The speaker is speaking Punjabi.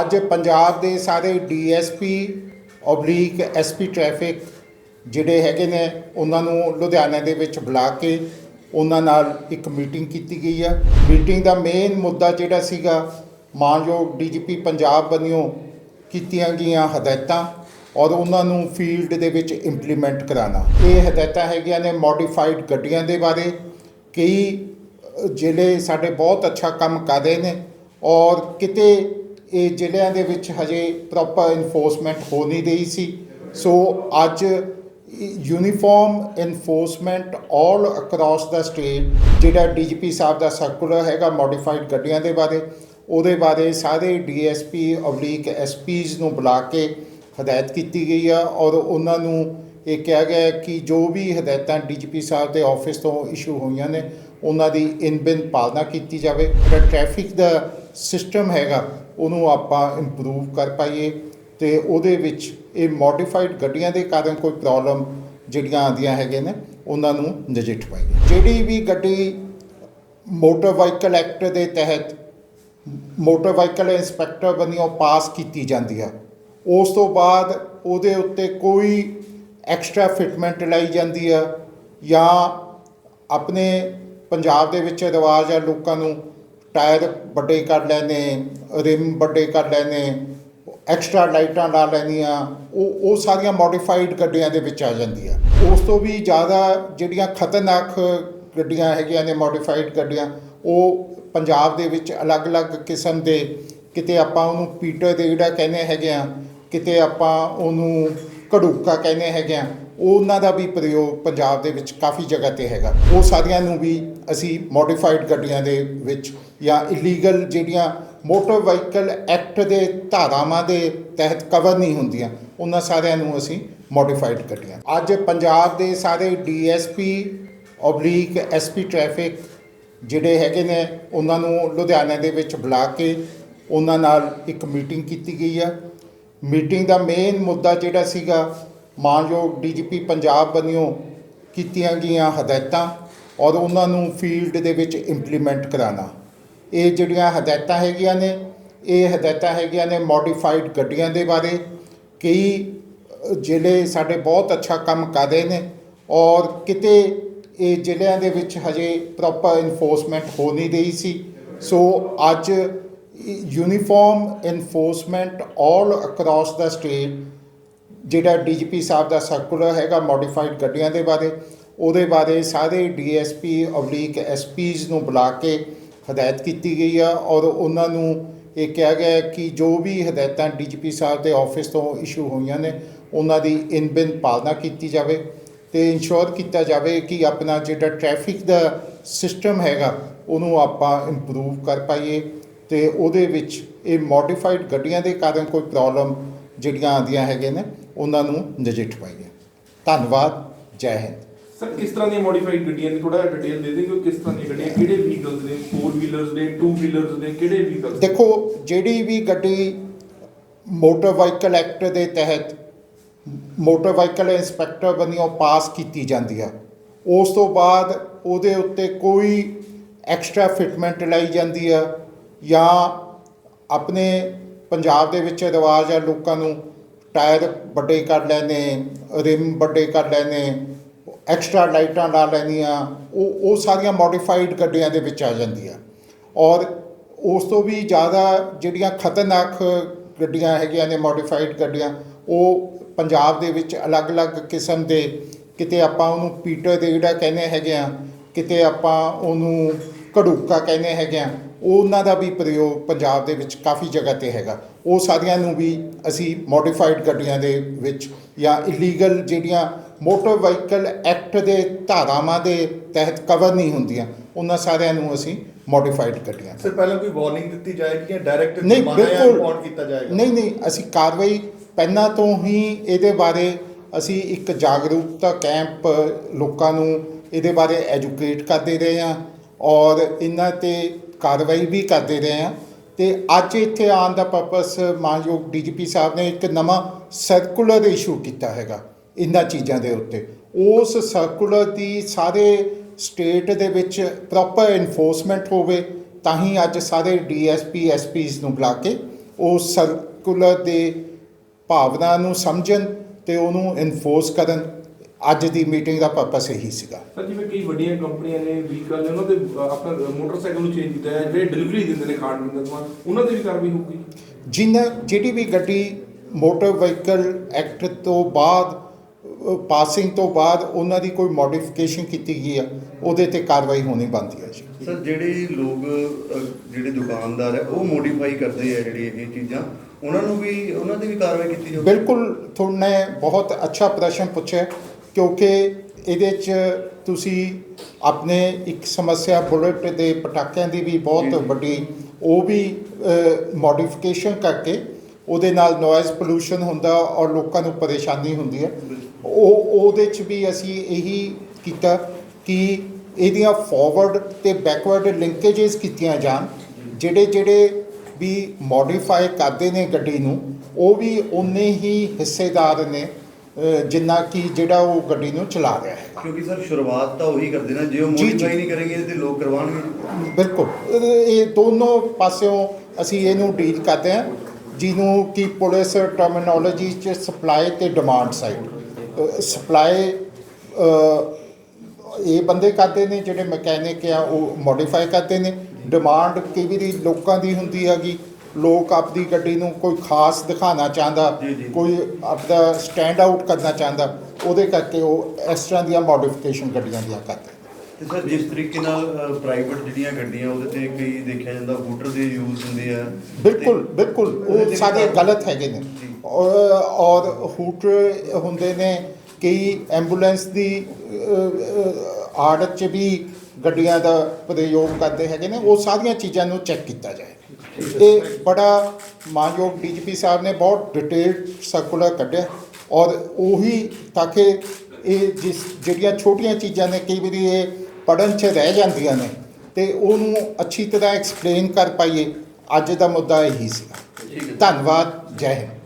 ਅੱਜ ਪੰਜਾਬ ਦੇ ਸਾਰੇ ਡੀਐਸਪੀ ਓਬਲੀਕ ਐਸਪੀ ਟ੍ਰੈਫਿਕ ਜਿਹੜੇ ਹੈਗੇ ਨੇ, ਉਹਨਾਂ ਨੂੰ ਲੁਧਿਆਣਾ ਦੇ ਵਿੱਚ ਬੁਲਾ ਕੇ ਉਹਨਾਂ ਨਾਲ ਇੱਕ ਮੀਟਿੰਗ ਕੀਤੀ ਗਈ ਆ। ਮੀਟਿੰਗ ਦਾ ਮੇਨ ਮੁੱਦਾ ਜਿਹੜਾ ਸੀਗਾ, ਮਾਨਯੋਗ ਡੀਜੀਪੀ ਪੰਜਾਬ ਵੱਲੋਂ ਕੀਤੀਆਂ ਗਈਆਂ ਹਦਾਇਤਾਂ ਔਰ ਉਹਨਾਂ ਨੂੰ ਫੀਲਡ ਦੇ ਵਿੱਚ ਇੰਪਲੀਮੈਂਟ ਕਰਾਉਣਾ। ਇਹ ਹਦਾਇਤਾਂ ਹੈਗੀਆਂ ਨੇ ਮੋਡੀਫਾਈਡ ਗੱਡੀਆਂ ਦੇ ਬਾਰੇ। ਕਈ ਜ਼ਿਲ੍ਹੇ ਸਾਡੇ ਬਹੁਤ ਅੱਛਾ ਕੰਮ ਕਰ ਰਹੇ ਨੇ ਔਰ ਕਿਤੇ ਇਹ ਜ਼ਿਲ੍ਹਿਆਂ ਦੇ ਵਿੱਚ ਹਜੇ ਪ੍ਰੋਪਰ ਇਨਫੋਰਸਮੈਂਟ ਹੋ ਨਹੀਂ ਰਹੀ ਸੀ। ਸੋ ਅੱਜ uniform enforcement all across the state ਜਿਹੜਾ ਡੀਜੀਪੀ ਸਾਹਿਬ ਦਾ ਸਰਕੂਲਰ ਹੈਗਾ ਮੋਡੀਫਾਈਡ ਗੱਡੀਆਂ ਦੇ ਬਾਰੇ, ਉਹਦੇ ਬਾਰੇ ਸਾਰੇ ਡੀਐਸਪੀ ਓਬਲੀਕ ਐਸਪੀਜ਼ ਨੂੰ ਬੁਲਾ ਕੇ ਹਦਾਇਤ ਕੀਤੀ ਗਈ ਆ ਔਰ ਉਹਨਾਂ ਨੂੰ ਇਹ ਕਿਹਾ ਗਿਆ ਕਿ ਜੋ ਵੀ ਹਦਾਇਤਾਂ ਡੀਜੀਪੀ ਸਾਹਿਬ ਦੇ ਆਫਿਸ ਤੋਂ ਇਸ਼ੂ ਹੋਈਆਂ ਨੇ, ਉਹਨਾਂ ਦੀ ਇਨ ਬਿਨ ਪਾਲਣਾ ਕੀਤੀ ਜਾਵੇ। ਜਿਹੜਾ ਟ੍ਰੈਫਿਕ ਦਾ ਸਿਸਟਮ ਹੈਗਾ ਉਹਨੂੰ ਆਪਾਂ ਇੰਪਰੂਵ ਕਰ ਪਾਈਏ ਤੇ ਉਹਦੇ ਵਿੱਚ ਇਹ ਮੋਡੀਫਾਈਡ ਗੱਡੀਆਂ ਦੇ ਕਾਰਨ ਕੋਈ ਪ੍ਰੋਬਲਮ ਜਿਹੜੀਆਂ ਆਉਂਦੀਆਂ ਹੈਗੇ ਨੇ, ਉਹਨਾਂ ਨੂੰ ਨਜਿੱਠ ਪਾਈਏ। ਜਿਹੜੀ ਵੀ ਗੱਡੀ ਮੋਟਰ ਵਾਹੀਕਲ ਐਕਟ ਦੇ ਤਹਿਤ ਮੋਟਰ ਵਾਹੀਕਲ ਇੰਸਪੈਕਟਰ ਵੱਲੋਂ ਪਾਸ ਕੀਤੀ ਜਾਂਦੀ ਆ ਉਸ ਤੋਂ ਬਾਅਦ ਉਹਦੇ ਉੱਤੇ ਕੋਈ ਐਕਸਟਰਾ ਫਿਟਮੈਂਟ ਲਾਈ ਜਾਂਦੀ ਆ ਜਾਂ ਆਪਣੇ ਪੰਜਾਬ ਦੇ ਵਿੱਚ ਰਿਵਾਜ ਆ ਲੋਕਾਂ ਨੂੰ ਟਾਇਰ ਵੱਡੇ ਕਰ ਲੈਣੇ ਰਿਮ ਵੱਡੇ ਕਰ ਲੈਣੇ ਐਕਸਟਰਾ ਲਾਈਟਾਂ ਲਾ ਲੈਣੀਆਂ ਉਹ ਉਹ ਸਾਰੀਆਂ ਮੋਡੀਫਾਈਡ ਗੱਡੀਆਂ ਦੇ ਵਿੱਚ ਆ ਜਾਂਦੀਆਂ। ਉਸ ਤੋਂ ਵੀ ਜ਼ਿਆਦਾ ਜਿਹੜੀਆਂ ਖਤਰਨਾਕ ਗੱਡੀਆਂ ਹੈਗੀਆਂ ਨੇ ਮੋਡੀਫਾਈਡ ਗੱਡੀਆਂ, ਉਹ ਪੰਜਾਬ ਦੇ ਵਿੱਚ ਅਲੱਗ-ਅਲੱਗ ਕਿਸਮ ਦੇ, ਕਿਤੇ ਆਪਾਂ ਉਹਨੂੰ ਪੀਟਰ ਦੇ ਜਿਹੜਾ ਕਹਿੰਦੇ ਹੈਗੇ ਆ, ਕਿਤੇ ਆਪਾਂ ਉਹਨੂੰ ਘੜੂਕਾ ਕਹਿੰਦੇ ਹੈਗੇ ਆ ਉਹਨਾਂ ਦਾ ਵੀ ਪ੍ਰਯੋਗ ਪੰਜਾਬ ਦੇ ਵਿੱਚ ਕਾਫੀ ਜਗ੍ਹਾ ਤੇ ਹੈਗਾ। ਉਹ ਸਾਰੀਆਂ ਨੂੰ ਵੀ ਅਸੀਂ ਮੋਡੀਫਾਈਡ ਗੱਡੀਆਂ ਦੇ ਵਿੱਚ ਜਾਂ ਇਲੀਗਲ ਜਿਹੜੀਆਂ ਮੋਟਰ ਵਹੀਕਲ ਐਕਟ ਦੇ ਧਾਰਾਵਾਂ ਦੇ ਤਹਿਤ ਕਵਰ ਨਹੀਂ ਹੁੰਦੀਆਂ, ਉਹਨਾਂ ਸਾਰਿਆਂ ਨੂੰ ਅਸੀਂ ਮੋਡੀਫਾਈਡ ਗੱਡੀਆਂ। ਅੱਜ ਪੰਜਾਬ ਦੇ ਸਾਰੇ ਡੀਐਸਪੀ ਓਬਲੀਕ ਐਸਪੀ ਟ੍ਰੈਫਿਕ ਜਿਹੜੇ ਹੈਗੇ ਨੇ, ਉਹਨਾਂ ਨੂੰ ਲੁਧਿਆਣਾ ਦੇ ਵਿੱਚ ਬੁਲਾ ਕੇ ਉਹਨਾਂ ਨਾਲ ਇੱਕ ਮੀਟਿੰਗ ਕੀਤੀ ਗਈ ਆ। ਮੀਟਿੰਗ ਦਾ ਮੇਨ ਮੁੱਦਾ ਜਿਹੜਾ ਸੀਗਾ, ਮਾਨਯੋਗ ਡੀਜੀਪੀ ਪੰਜਾਬ ਵੱਲੋਂ ਕੀਤੀਆਂ ਗਈਆਂ ਹਦਾਇਤਾਂ ਔਰ ਉਹਨਾਂ ਨੂੰ ਫੀਲਡ ਦੇ ਵਿੱਚ ਇੰਪਲੀਮੈਂਟ ਕਰਾਉਣਾ। ਇਹ ਜਿਹੜੀਆਂ ਹਦਾਇਤਾਂ ਹੈਗੀਆਂ ਨੇ, ਇਹ ਹਦਾਇਤਾਂ ਹੈਗੀਆਂ ਨੇ ਮੋਡੀਫਾਈਡ ਗੱਡੀਆਂ ਦੇ ਬਾਰੇ। ਕਈ ਜ਼ਿਲ੍ਹੇ ਸਾਡੇ ਬਹੁਤ ਅੱਛਾ ਕੰਮ ਕਰ ਰਹੇ ਨੇ ਔਰ ਕਿਤੇ ਇਹ ਜ਼ਿਲ੍ਹਿਆਂ ਦੇ ਵਿੱਚ ਹਜੇ ਪ੍ਰੋਪਰ ਇਨਫੋਰਸਮੈਂਟ ਹੋ ਨਹੀਂ ਰਹੀ ਸੀ। ਸੋ ਅੱਜ uniform enforcement all across the state ਜਿਹੜਾ ਡੀਜੀਪੀ ਸਾਹਿਬ ਦਾ ਸਰਕੂਲਰ ਹੈਗਾ ਮੋਡੀਫਾਈਡ ਗੱਡੀਆਂ ਦੇ ਬਾਰੇ, ਉਹਦੇ ਬਾਰੇ ਸਾਰੇ ਡੀਐਸਪੀ ਓਬਲੀਕ ਐਸਪੀਜ਼ ਨੂੰ ਬੁਲਾ ਕੇ ਹਦਾਇਤ ਕੀਤੀ ਗਈ ਆ ਔਰ ਉਹਨਾਂ ਨੂੰ ਇਹ ਕਿਹਾ ਗਿਆ ਕਿ ਜੋ ਵੀ ਹਦਾਇਤਾਂ ਡੀਜੀਪੀ ਸਾਹਿਬ ਦੇ ਆਫਿਸ ਤੋਂ ਇਸ਼ੂ ਹੋਈਆਂ ਨੇ, ਉਹਨਾਂ ਦੀ ਇਨ ਬਿਨ ਪਾਲਣਾ ਕੀਤੀ ਜਾਵੇ ਤੇ ਇਨਸ਼ੋਰ ਕੀਤਾ ਜਾਵੇ ਕਿ ਆਪਣਾ ਜਿਹੜਾ ਟ੍ਰੈਫਿਕ ਦਾ ਸਿਸਟਮ ਹੈਗਾ, ਉਹਨੂੰ ਆਪਾਂ ਇੰਪਰੂਵ ਕਰ ਪਾਈਏ। ਤੇ ਉਹਦੇ ਵਿੱਚ ਇਹ ਮੋਡੀਫਾਈਡ ਗੱਡੀਆਂ ਦੇ ਕਾਰਨ ਕੋਈ ਪ੍ਰੋਬਲਮ ਜਿਹੜੀਆਂ ਆਉਂਦੀਆਂ ਹੈਗੇ ਨੇ ਉਹਨਾਂ ਨੂੰ ਨਜਿੱਠ ਪਾਈਏ ਧੰਨਵਾਦ ਜੈ ਹਿੰਦ। ਸਰ ਕਿਸ ਤਰ੍ਹਾਂ ਦੀਆਂ ਮੋਡੀਫਾਈਡ ਗੱਡੀਆਂ ਨੇ? ਥੋੜਾ ਡਿਟੇਲ ਦੇ ਦਿਓ ਕਿਸ ਤਰ੍ਹਾਂ ਦੀਆਂ ਗੱਡੀਆਂ ਕਿਹੜੇ ਵਹੀਕਲਸ ਨੇ? 4 ਵੀਲਰਸ ਨੇ 2 ਵੀਲਰਸ ਨੇ ਕਿਹੜੇ ਵਹੀਕਲਸ ਦੇਖੋ ਜਿਹੜੀ ਵੀ ਗੱਡੀ ਮੋਟਰ ਵਾਹੀਕਲ ਐਕਟ ਦੇ ਤਹਿਤ ਮੋਟਰ ਵਾਹੀਕਲ ਇੰਸਪੈਕਟਰ ਵੱਲੋਂ ਪਾਸ ਕੀਤੀ ਜਾਂਦੀ ਆ ਉਸ ਤੋਂ ਬਾਅਦ ਉਹਦੇ ਉੱਤੇ ਕੋਈ ਐਕਸਟਰਾ ਫਿਟਮੈਂਟ ਲਾਈ ਜਾਂਦੀ ਆ ਜਾਂ ਆਪਣੇ ਪੰਜਾਬ ਦੇ ਵਿੱਚ ਰਿਵਾਜ ਆ ਲੋਕਾਂ ਨੂੰ ਟਾਇਰ ਵੱਡੇ ਕਰ ਲੈਣੇ ਰਿਮ ਵੱਡੇ ਕਰ ਲੈਣੇ ਐਕਸਟਰਾ ਲਾਈਟਾਂ ਲਾ ਲੈਣੀਆਂ ਉਹ ਉਹ ਸਾਰੀਆਂ ਮੋਡੀਫਾਈਡ ਗੱਡੀਆਂ ਦੇ ਵਿੱਚ ਆ ਜਾਂਦੀਆਂ। ਔਰ ਉਸ ਤੋਂ ਵੀ ਜ਼ਿਆਦਾ ਜਿਹੜੀਆਂ ਖਤਰਨਾਕ ਗੱਡੀਆਂ ਹੈਗੀਆਂ ਨੇ, ਮੋਡੀਫਾਈਡ ਗੱਡੀਆਂ, ਉਹ ਪੰਜਾਬ ਦੇ ਵਿੱਚ ਅਲੱਗ-ਅਲੱਗ ਕਿਸਮ ਦੇ, ਕਿਤੇ ਆਪਾਂ ਉਹਨੂੰ ਪੀਟਰ ਦੇ ਜਿਹੜਾ ਕਹਿੰਦੇ ਹੈਗੇ ਆ, ਕਿਤੇ ਆਪਾਂ ਉਹਨੂੰ ਘੜੂਕਾ ਕਹਿੰਦੇ ਹੈਗੇ ਆ ਉਹਨਾਂ ਦਾ ਵੀ ਪ੍ਰਯੋਗ ਪੰਜਾਬ ਦੇ ਵਿੱਚ ਕਾਫੀ ਜਗ੍ਹਾ ਤੇ ਹੈਗਾ। ਉਹ ਸਾਰੀਆਂ ਨੂੰ ਵੀ ਅਸੀਂ ਮੋਡੀਫਾਈਡ ਗੱਡੀਆਂ ਦੇ ਵਿੱਚ ਜਾਂ ਇਲੀਗਲ ਜਿਹੜੀਆਂ ਮੋਟਰ ਵਾਹੀਕਲ ਐਕਟ ਦੇ ਧਾਰਾਵਾਂ ਦੇ ਤਹਿਤ ਕਵਰ ਨਹੀਂ ਹੁੰਦੀਆਂ ਉਹਨਾਂ ਸਾਰਿਆਂ ਨੂੰ ਅਸੀਂ ਮੋਡੀਫਾਈਡ ਗੱਡੀਆਂ ਸਰ ਪਹਿਲਾਂ ਕੋਈ ਵਾਰਨਿੰਗ ਦਿੱਤੀ ਜਾਏਗੀ ਜਾਂ ਡਾਇਰੈਕਟ ਨਹੀਂ ਬਿਲਕੁਲ। ਰਿਪੋਰਟ ਕੀਤਾ ਜਾਏਗਾ? ਨਹੀਂ ਨਹੀਂ ਅਸੀਂ ਕਾਰਵਾਈ ਪਹਿਲਾਂ ਤੋਂ ਹੀ ਇਹਦੇ ਬਾਰੇ ਅਸੀਂ ਇੱਕ ਜਾਗਰੂਕਤਾ ਕੈਂਪ ਲੋਕਾਂ ਨੂੰ ਇਹਦੇ ਬਾਰੇ ਐਜੂਕੇਟ ਕਰਦੇ ਰਹੇ ਹਾਂ ਔਰ ਇਹਨਾਂ ਤੇ ਕਾਰਵਾਈ ਵੀ ਕਰਦੇ ਰਹੇ ਹਾਂ ਤੇ ਅੱਜ ਇੱਥੇ ਆਉਣ ਦਾ ਪਰਪਸ ਮਾਨਯੋਗ ਡੀਜੀਪੀ ਸਾਹਿਬ ਨੇ ਇੱਕ ਨਵਾਂ ਸਰਕੂਲਰ ਇਸ਼ੂ ਕੀਤਾ ਹੈਗਾ ਇਹਨਾਂ ਚੀਜ਼ਾਂ ਦੇ ਉੱਤੇ। ਉਸ ਸਰਕੂਲਰ ਦੀ ਸਾਰੇ ਸਟੇਟ ਦੇ ਵਿੱਚ ਪ੍ਰੋਪਰ ਇਨਫੋਰਸਮੈਂਟ ਹੋਵੇ ਤਾਂ ਹੀ ਅੱਜ ਸਾਰੇ ਡੀਐਸਪੀ ਐਸਪੀਸ ਨੂੰ ਬੁਲਾ ਕੇ ਉਹ ਸਰਕੂਲਰ ਦੇ ਭਾਵਨਾ ਨੂੰ ਸਮਝਣ ਤੇ ਉਹਨੂੰ ਇਨਫੋਰਸ ਕਰਨ। ਅੱਜ ਦੀ ਮੀਟਿੰਗ ਦਾ ਪਰਪਸ ਇਹੀ ਸੀਗਾ। ਸਰ ਜਿਵੇਂ ਕਈ ਵੱਡੀਆਂ ਕੰਪਨੀਆਂ ਨੇ ਵਹੀਕਲ ਨੇ ਉਹਨਾਂ ਤੇ ਅ, ਆਪਣਾ ਮੋਟਰਸਾਈਕਲ ਨੂੰ ਚੇਂਜ ਕੀਤਾ ਹੈ ਜਿਹੜੇ ਡਿਲੀਵਰੀ ਦਿੰਦੇ ਨੇ ਖਾਣ ਪੀਣ ਦਾ ਸਮਾਨ ਉਹਨਾਂ ਤੇ ਵੀ ਕਾਰਵਾਈ ਹੋਊਗੀ। ਜਿਨ੍ਹਾਂ ਜਿਹੜੀ ਵੀ ਗੱਡੀ ਮੋਟਰ ਵਹੀਕਲ ਐਕਟ ਤੋਂ ਬਾਅਦ ਪਾਸਿੰਗ ਤੋਂ ਬਾਅਦ ਉਹਨਾਂ ਦੀ ਕੋਈ ਮੋਡੀਫਿਕੇਸ਼ਨ ਕੀਤੀ ਗਈ ਆ ਉਹਦੇ ਤੇ ਕਾਰਵਾਈ ਹੋਣੀ ਬਣਦੀ ਹੈ ਜੀ। ਸਰ ਜਿਹੜੇ ਲੋਕ ਜਿਹੜੇ ਦੁਕਾਨਦਾਰ ਹੈ ਉਹ ਮੋਡੀਫਾਈ ਕਰਦੇ ਆ ਜਿਹੜੀ ਇਹ ਚੀਜ਼ਾਂ ਉਹਨਾਂ ਨੂੰ ਵੀ ਉਹਨਾਂ ਤੇ ਵੀ ਕਾਰਵਾਈ ਕੀਤੀ ਜਾਊਗੀ? ਬਿਲਕੁਲ ਤੁਹਾਨੇ ਬਹੁਤ ਅੱਛਾ ਪ੍ਰਸ਼ਨ ਪੁੱਛਿਆ। ਕਿਉਂਕਿ ਇਹਦੇ 'ਚ ਤੁਸੀਂ ਆਪਣੇ ਇੱਕ ਸਮੱਸਿਆ ਬੁਲਟ ਦੇ ਪਟਾਕਿਆਂ ਦੀ ਵੀ ਬਹੁਤ। ਵੱਡੀ ਉਹ ਵੀ ਮੋਡੀਫਿਕੇਸ਼ਨ ਕਰਕੇ ਉਹਦੇ ਨਾਲ ਨੋਇਜ਼ ਪੋਲੂਸ਼ਨ ਹੁੰਦਾ ਔਰ ਲੋਕਾਂ ਨੂੰ ਪਰੇਸ਼ਾਨੀ ਹੁੰਦੀ ਹੈ। ਉਹ ਉਹਦੇ 'ਚ ਵੀ ਅਸੀਂ ਇਹੀ ਕੀਤਾ ਕਿ ਇਹਦੀਆਂ ਫਾਰਵਰਡ ਤੇ ਬੈਕਵਰਡ ਲਿੰਕੇजेस ਕੀਤੀਆਂ ਜਾਣ ਜਿਹੜੇ ਜਿਹੜੇ ਵੀ ਮੋਡੀਫਾਈ ਕਰਦੇ ਨੇ ਗੱਡੀ ਨੂੰ ਉਹ ਵੀ ਉਨੇ ਹੀ ਹਿੱਸੇਦਾਰ ਨੇ। ਜਿੰਨਾ ਕਿ ਜਿਹੜਾ ਉਹ ਗੱਡੀ ਨੂੰ ਚਲਾ ਰਿਹਾ ਹੈ ਕਿਉਂਕਿ ਸਰ ਸ਼ੁਰੂਆਤ ਤਾਂ ਉਹੀ ਕਰਦੇ ਨਾ ਜੇ ਉਹ। ਮੋਡੀਫਾਈ ਨਹੀਂ ਕਰਨਗੇ ਤੇ ਲੋਕ ਕਰਵਾਉਣਗੇ। ਬਿਲਕੁਲ। ਇਹ- ਇਹ ਦੋਨੋਂ ਪਾਸਿਓਂ ਅਸੀਂ ਇਹਨੂੰ ਡੀਲ ਕਰਦੇ ਹਾਂ ਜਿਹਨੂੰ ਕਿ ਪੁਲਿਸ ਟਰਮੀਨੋਲੋਜੀ ਚ ਸਪਲਾਈ ਤੇ ਡਿਮਾਂਡ ਸਾਈਡ ਸਪਲਾਈ ਇਹ ਬੰਦੇ ਕਰਦੇ ਨੇ ਜਿਹੜੇ ਮਕੈਨਿਕ ਆ ਉਹ ਮੋਡੀਫਾਈ ਕਰਦੇ ਨੇ। ਡਿਮਾਂਡ ਕਈ ਵਾਰੀ ਲੋਕਾਂ ਦੀ ਹੁੰਦੀ ਹੈਗੀ ਲੋਕ ਆਪਦੀ ਗੱਡੀ ਨੂੰ ਕੋਈ ਖਾਸ ਦਿਖਾਉਣਾ ਚਾਹੁੰਦਾ। ਕੋਈ ਆਪਦਾ ਸਟੈਂਡ ਆਊਟ ਕਰਨਾ ਚਾਹੁੰਦਾ ਉਹਦੇ ਕਰਕੇ ਉਹ ਇਸ ਤਰ੍ਹਾਂ ਦੀਆਂ ਮੋਡੀਫਿਕੇਸ਼ਨ ਗੱਡੀਆਂ ਦੀਆਂ ਕਰਦੇ ਤੇ ਸਰ ਜਿਸ ਤਰੀਕੇ ਨਾਲ ਪ੍ਰਾਈਵੇਟ ਜਿਹੜੀਆਂ ਗੱਡੀਆਂ ਉਹਦੇ ਤੇ ਕਈ ਦੇਖਿਆ ਜਾਂਦਾ ਹੂਟਰ ਦੇ ਯੂਜ਼ ਹੁੰਦੇ ਆ ਬਿਲਕੁਲ ਬਿਲਕੁਲ ਉਹ ਕਾਰਵਾਈ- ਗਲਤ ਹੈਗੇ ਨੇ। ਔਰ ਹੂਟਰ ਹੁੰਦੇ ਨੇ ਕਈ ਐਂਬੂਲੈਂਸ ਦੀ ਆੜਤ ਚ ਵੀ ਗੱਡੀਆਂ ਦਾ ਪ੍ਰਯੋਗ ਕਰਦੇ ਹੈਗੇ ਨੇ ਉਹ ਸਾਰੀਆਂ ਚੀਜ਼ਾਂ ਨੂੰ ਚੈੱਕ ਕੀਤਾ ਜਾਏ ਇਹ ਬੜਾ ਮਾਨਯੋਗ ਡੀਜੀਪੀ ਸਾਹਿਬ ਨੇ ਬਹੁਤ ਡਿਟੇਲਡ ਸਰਕੂਲਰ ਕੱਢਿਆ ਔਰ ਉਹੀ ਤਾਂ ਕਿ ਇਹ ਜਿਸ ਜਿਹੜੀਆਂ ਛੋਟੀਆਂ ਚੀਜ਼ਾਂ ਨੇ ਕਈ ਵਾਰੀ ਇਹ ਪੜਨ ਚ ਰਹਿ ਜਾਂਦੀਆਂ ਨੇ ਤੇ ਉਹਨੂੰ ਅੱਛੀ ਤਰ੍ਹਾਂ ਐਕਸਪਲੇਨ ਕਰ ਪਾਈਏ। ਅੱਜ ਦਾ ਮੁੱਦਾ ਇਹੀ ਹੈ। ਧੰਨਵਾਦ ਜੈ ਹਿੰਦ।